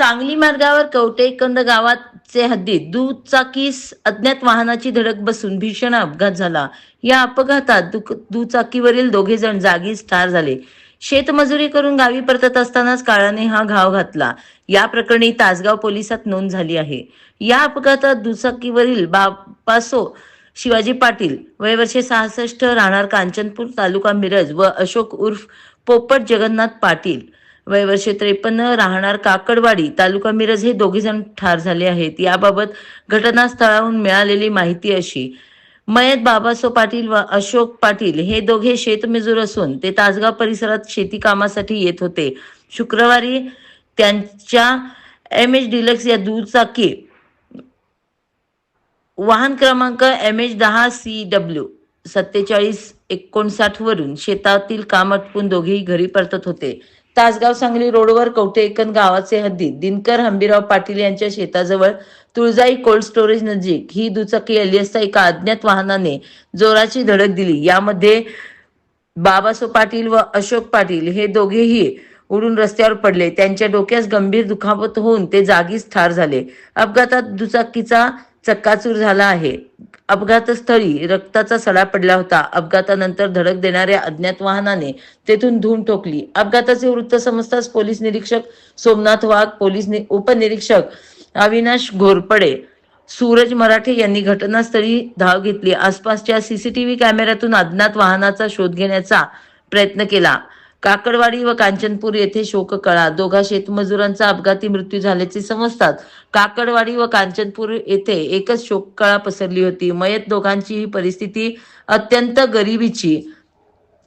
सांगली मार्गावर कवटेकंद गावाचे हद्दीत दुचाकीस अज्ञात वाहनाची धडक बसून भीषण अपघात झाला. या अपघातात दुक- दुचाकीवरील दोघे जण जागीच ठार झाले. शेतमजुरी करून गावी परतत असतानाच काळाने हा घाव घातला. या प्रकरणी तासगाव पोलिसात नोंद झाली आहे. या अपघातात दुचाकीवरील बापासो शिवाजी पाटील वय वर्षे सहासष्ट राहणार कांचनपूर तालुका मिरज व अशोक उर्फ पोपट जगन्नाथ पाटील वय वर्ष त्रेपन्न राहणार काकडवाडी तालुका मिरज हे दोघे जण ठार झाले आहेत. याबाबत घटनास्थळाहून मिळालेली माहिती अशी मयत बाबासो पाटील व अशोक पाटील हे दोघे शेतमजूर असून ते तासगाव परिसरात शेती कामासाठी येत होते. शुक्रवारी त्यांच्या एम एच डिलक्स या दुचाकी वाहन क्रमांक एम एच दहा सी डब्ल्यू सत्तेचाळीस एकोणसाठ वरून शेतातील काम अटकून दोघेही घरी परतत होते. तासगाव सांगली रोडवर कवटेकन गावाचे हद्दीत दिनकर हंबीराव पाटील यांच्या शेताजवळ तुळजाई कोल्ड स्टोरेज नजीक ही दुचाकी आली असता एका अज्ञात वाहनाने जोराची धडक दिली. यामध्ये बाबासो पाटील व अशोक पाटील हे दोघेही उडून रस्त्यावर पडले. त्यांच्या डोक्यास गंभीर दुखापत होऊन ते जागीच ठार झाले. अपघातात दुचाकीचा चक्काचूर झाला आहे. अपघातस्थळी रक्ताचा सडा पडला होता. अपघातानंतर धडक देणाऱ्या अज्ञात वाहनाने तेथून धूम ठोकली. अपघाताचे वृत्त समजताच पोलीस निरीक्षक सोमनाथ वाघ पोलीस नि- उपनिरीक्षक अविनाश घोरपडे सूरज मराठे यांनी घटनास्थळी धाव घेतली. आसपासच्या सीसीटीव्ही कॅमेऱ्यातून अज्ञात वाहनाचा शोध घेण्याचा प्रयत्न केला. काकडवाडी व कांचनपूर येथे शोककळा. दोघा शेतमजुरांचा अपघाती मृत्यू झाल्याचे समजतात. काकडवाडी व कांचनपूर येथे एकच शोककळा पसरली होती. मयत दोघांची ही परिस्थिती अत्यंत गरिबीची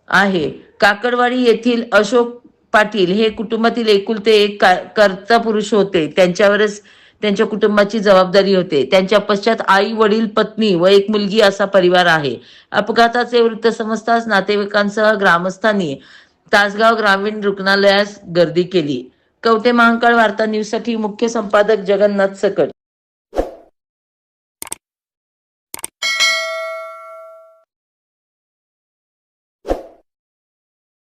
आहे. काकडवाडी येथील अशोक पाटील हे कुटुंबातील एकुलते एक कर्ता पुरुष होते. त्यांच्यावरच त्यांच्या कुटुंबाची जबाबदारी होते. त्यांच्या पश्चात आई वडील पत्नी व एक मुलगी असा परिवार आहे. अपघाताचे वृत्त समजताच नातेवाईकांसह ग्रामस्थांनी तासगाव ग्रामीण रुग्णालयास गर्दी केली. कवटे महांकाळ वार्ता न्यूजसाठी मुख्य संपादक जगन्नाथ सकट.